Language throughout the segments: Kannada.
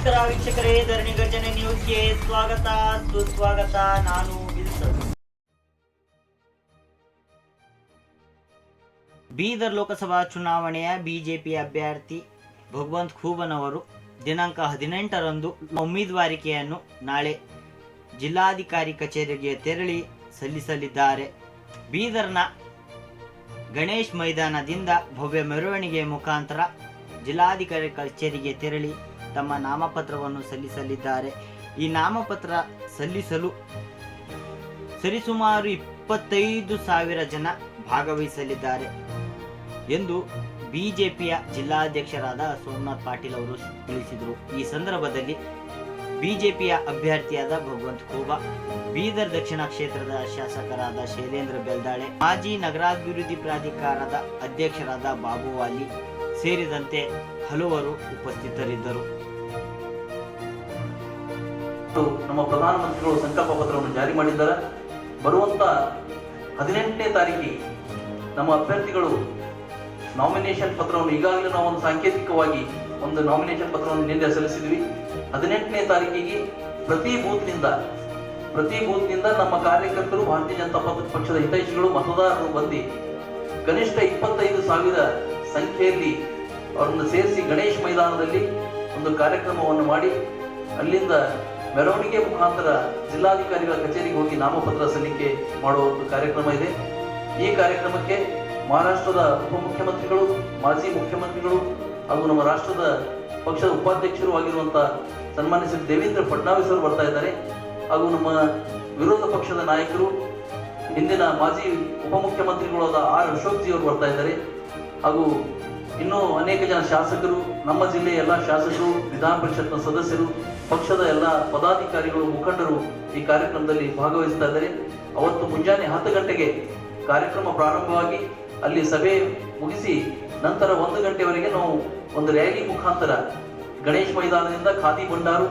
ನಮಸ್ಕಾರ ವೀಕ್ಷಕರೇ, ಧರಣಿ ಗರ್ಜನೆ ನ್ಯೂಸ್ಗೆ ಸ್ವಾಗತ. ಸುಸ್ವಾಗತ. ನಾನು ಬೀದರ್ ಲೋಕಸಭಾ ಚುನಾವಣೆಯ ಬಿಜೆಪಿ ಅಭ್ಯರ್ಥಿ ಭಗವಂತ್ ಖೂಬನ್ ಅವರು ದಿನಾಂಕ ಹದಿನೆಂಟರಂದು ಉಮೇದುವಾರಿಕೆಯನ್ನು ನಾಳೆ ಜಿಲ್ಲಾಧಿಕಾರಿ ಕಚೇರಿಗೆ ತೆರಳಿ ಸಲ್ಲಿಸಲಿದ್ದಾರೆ. ಬೀದರ್ನ ಗಣೇಶ್ ಮೈದಾನದಿಂದ ಭವ್ಯ ಮೆರವಣಿಗೆ ಮುಖಾಂತರ ಜಿಲ್ಲಾಧಿಕಾರಿ ಕಚೇರಿಗೆ ತೆರಳಿ ತಮ್ಮ ನಾಮಪತ್ರವನ್ನು ಸಲ್ಲಿಸಲಿದ್ದಾರೆ. ಈ ನಾಮಪತ್ರ ಸಲ್ಲಿಸಲು ಸರಿಸುಮಾರು ಇಪ್ಪತ್ತೈದು ಸಾವಿರ ಜನ ಭಾಗವಹಿಸಲಿದ್ದಾರೆ ಎಂದು ಬಿಜೆಪಿಯ ಜಿಲ್ಲಾಧ್ಯಕ್ಷರಾದ ಸೋಮನಾಥ್ ಪಾಟೀಲ್ ಅವರು ತಿಳಿಸಿದರು. ಈ ಸಂದರ್ಭದಲ್ಲಿ ಬಿಜೆಪಿಯ ಅಭ್ಯರ್ಥಿಯಾದ ಭಗವಂತ್ ಖೂಬಾ ಬೀದರ್ ದಕ್ಷಿಣ ಕ್ಷೇತ್ರದ ಶಾಸಕರಾದ ಶೈಲೇಂದ್ರ ಬೆಲ್ದಾಳೆ, ಮಾಜಿ ನಗರಾಭಿವೃದ್ಧಿ ಪ್ರಾಧಿಕಾರದ ಅಧ್ಯಕ್ಷರಾದ ಬಾಬು ವಾಲಿ ಸೇರಿದಂತೆ ಹಲವರು ಉಪಸ್ಥಿತರಿದ್ದರು. ನಮ್ಮ ಪ್ರಧಾನಮಂತ್ರಿಗಳು ಸಂಕಲ್ಪ ಪತ್ರವನ್ನು ಜಾರಿ ಮಾಡಿದ್ದಾರೆ. ಬರುವಂತ ಹದಿನೆಂಟನೇ ತಾರೀಕಿ ನಮ್ಮ ಅಭ್ಯರ್ಥಿಗಳು ನಾಮಿನೇಷನ್ ಪತ್ರವನ್ನು ಈಗಾಗಲೇ ನಾವು ಒಂದು ಸಾಂಕೇತಿಕವಾಗಿ ಒಂದು ನಾಮಿನೇಷನ್ ಪತ್ರವನ್ನು ನಿನ್ನೆ ಸಲ್ಲಿಸಿದ್ವಿ. ಹದಿನೆಂಟನೇ ತಾರೀಕಿಗೆ ಪ್ರತಿ ಬೂತ್ನಿಂದ ಪ್ರತಿ ಬೂತ್ನಿಂದ ನಮ್ಮ ಕಾರ್ಯಕರ್ತರು ಭಾರತೀಯ ಜನತಾ ಪಕ್ಷದ ಹಿತೈಷಿಗಳು, ಮತದಾರರು ಬಂದು ಕನಿಷ್ಠ ಇಪ್ಪತ್ತೈದು ಸಾವಿರ ಸಂಖ್ಯೆಯಲ್ಲಿ ಅವರನ್ನು ಸೇರಿಸಿ ಗಣೇಶ್ ಮೈದಾನದಲ್ಲಿ ಒಂದು ಕಾರ್ಯಕ್ರಮವನ್ನು ಮಾಡಿ, ಅಲ್ಲಿಂದ ಮೆರವಣಿಗೆ ಮುಖಾಂತರ ಜಿಲ್ಲಾಧಿಕಾರಿಗಳ ಕಚೇರಿಗೆ ಹೋಗಿ ನಾಮಪತ್ರ ಸಲ್ಲಿಕೆ ಮಾಡುವ ಒಂದು ಕಾರ್ಯಕ್ರಮ ಇದೆ. ಈ ಕಾರ್ಯಕ್ರಮಕ್ಕೆ ಮಹಾರಾಷ್ಟ್ರದ ಉಪಮುಖ್ಯಮಂತ್ರಿಗಳು, ಮಾಜಿ ಮುಖ್ಯಮಂತ್ರಿಗಳು ಹಾಗೂ ನಮ್ಮ ರಾಷ್ಟ್ರದ ಪಕ್ಷದ ಉಪಾಧ್ಯಕ್ಷರು ಆಗಿರುವಂಥ ಸನ್ಮಾನ್ಯ ಶ್ರೀ ದೇವೇಂದ್ರ ಫಡ್ನಾವಿಸ್ ಅವರು ಬರ್ತಾ ಇದ್ದಾರೆ. ಹಾಗೂ ನಮ್ಮ ವಿರೋಧ ಪಕ್ಷದ ನಾಯಕರು, ಹಿಂದಿನ ಮಾಜಿ ಉಪಮುಖ್ಯಮಂತ್ರಿಗಳಾದ ಆರ್ ಅಶೋಕ್ ಜಿ ಅವರು ಬರ್ತಾ ಇದ್ದಾರೆ. ಹಾಗೂ ಇನ್ನೂ ಅನೇಕ ಜನ ಶಾಸಕರು, ನಮ್ಮ ಜಿಲ್ಲೆಯ ಎಲ್ಲ ಶಾಸಕರು, ವಿಧಾನ ಪರಿಷತ್ನ ಸದಸ್ಯರು, ಪಕ್ಷದ ಎಲ್ಲ ಪದಾಧಿಕಾರಿಗಳು, ಮುಖಂಡರು ಈ ಕಾರ್ಯಕ್ರಮದಲ್ಲಿ ಭಾಗವಹಿಸ್ತಾ ಇದ್ದಾರೆ. ಅವತ್ತು ಮುಂಜಾನೆ ಹತ್ತು ಗಂಟೆಗೆ ಕಾರ್ಯಕ್ರಮ ಪ್ರಾರಂಭವಾಗಿ ಅಲ್ಲಿ ಸಭೆ ಮುಗಿಸಿ ನಂತರ ಒಂದು ಗಂಟೆವರೆಗೆ ನಾವು ಒಂದು ರ್ಯಾಲಿ ಮುಖಾಂತರ ಗಣೇಶ್ ಮೈದಾನದಿಂದ ಖಾದಿ ಭಂಡಾರು,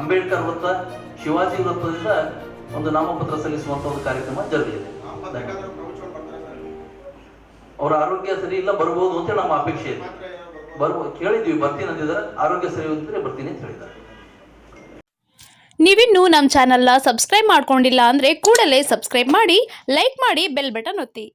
ಅಂಬೇಡ್ಕರ್ ವೃತ್ತ, ಶಿವಾಜಿ ವೃತ್ತದಿಂದ ಒಂದು ನಾಮಪತ್ರ ಸಲ್ಲಿಸುವಂತಹ ಒಂದು ಕಾರ್ಯಕ್ರಮ ಜರುಗಲಿದೆ ಅವರ ಆರೋಗ್ಯ ಸರಿ ಇಲ್ಲ, ಬರ್ಬೋದು ಅಂತ ನಮ್ಮ ಅಪೇಕ್ಷೆ ಇದೆ. ಬರ್ಬೋದು ಕೇಳಿದ್ವಿ, ಬರ್ತೀನಿ ಅಂತಿದ್ದಾರೆ ಆರೋಗ್ಯ ಸರಿ ಅಂತಂದ್ರೆ ಬರ್ತೀನಿ ಅಂತ ಹೇಳಿದ್ದಾರೆ. ನೀವಿನ್ನೂ ನಮ್ಮ ಚಾನಲ್ನ ಸಬ್ಸ್ಕ್ರೈಬ್ ಮಾಡ್ಕೊಂಡಿಲ್ಲ ಅಂದರೆ ಕೂಡಲೇ ಸಬ್ಸ್ಕ್ರೈಬ್ ಮಾಡಿ ಲೈಕ್ ಮಾಡಿ ಬೆಲ್ ಬಟನ್ ಒತ್ತಿ.